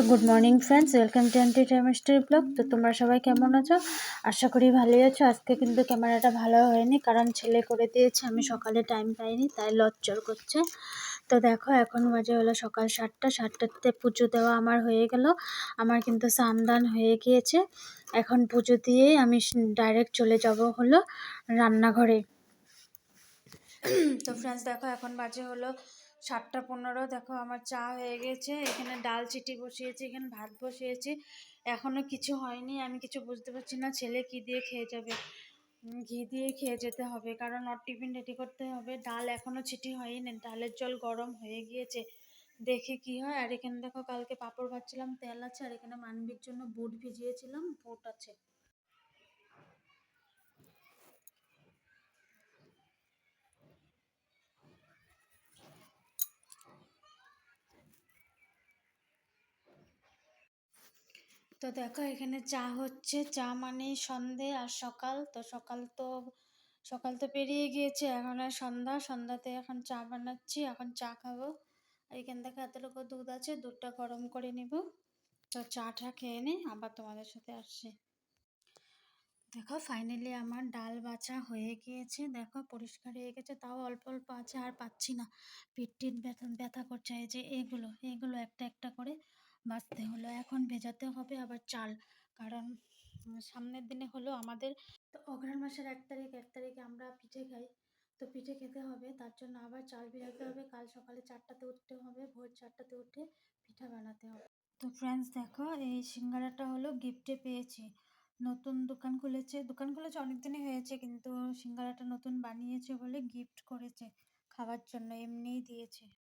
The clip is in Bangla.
তো good morning friends welcome to entertainment blog তো তোমরা সবাই কেমন আছো? আশা করি ভালোই আছো। আজকে কিন্তু ক্যামেরাটা ভালো হয়নি, কারণ ছেলে করে দিয়েছে। আমি সকালে টাইম পাইনি, তাই লজ্জর করছে। তো দেখো, এখন বাজে হলো সকাল সাতটা। সাতটাতে পুজো দেওয়া আমার হয়ে গেল। আমার কিন্তু সান্দান হয়ে গিয়েছে। এখন পুজো দিয়ে আমি ডাইরেক্ট চলে যাব হলো রান্নাঘরে। তো ফ্রেন্ডস দেখো, এখন বাজে হলো সাতটা পনেরো, দেখো আমার চা হয়ে গেছে, এখানে ডাল চিটি বসিয়েছি, এখানে ভাত বসিয়েছি এখনও কিছু হয়নি, আমি কিছু বুঝতে পারছি না, ছেলে কি দিয়ে খেয়ে যাবে? ঘি দিয়ে খেয়ে যেতে হবে, কারণ ওর টিফিন রেডি করতে হবে, ডাল এখনও চিটি হয়নি, ডালের জল গরম হয়ে গিয়েছে, দেখি কি হয়, আর এখানে দেখো কালকে পাঁপড় ভাজছিলাম, তেল আছে, আর এখানে মানবির জন্য বুট ভিজিয়েছিলাম, বুট আছে। তো দেখো, এখানে চা হচ্ছে। চা মানে সন্ধে আর সকাল। তো সকাল তো সকাল তো পেরিয়ে গিয়েছে। এখন আর সন্ধ্যা। সন্ধ্যাতে এখন চা বানাচ্ছি। এখন চা খাব। আর এখান থেকে এতটুকু দুধ আছে, দুধটা গরম করে নিব। তো চাটা খেয়ে নিই আবার তোমাদের সাথে আসছি। দেখো ফাইনালি আমার ডাল বাছা হয়ে গিয়েছে। দেখো, পরিষ্কার হয়ে গেছে। তাও অল্প অল্প আছে, আর পাচ্ছি না। পিঠ টিট ব্যথা ব্যথা করছে। এই যে এগুলো এগুলো একটা একটা করে। বাছতে হলো, এখন ভেজাতে হবে আবার চাল। কারণ সামনের দিনে হলো আমাদের তো অঘ্রাণ মাসের এক তারিখ, এক তারিখে আমরা পিঠে খাই। তো পিঠে খেতে হবে, তার জন্য আবার চাল ভেজাতে হবে। কাল সকালে চারটাতে উঠতে হবে, ভোর চারটাতে উঠে পিঠা বানাতে হবে। তো ফ্রেন্ডস দেখো, এই সিঙ্গারাটা হলো গিফটে পেয়েছি। নতুন দোকান খুলেছে। দোকান খুলেছে অনেক দিনই হয়েছে, কিন্তু সিঙ্গারাটা নতুন বানিয়েছে বলে গিফট করেছে, খাওয়ার জন্য, এমনিই দিয়েছে।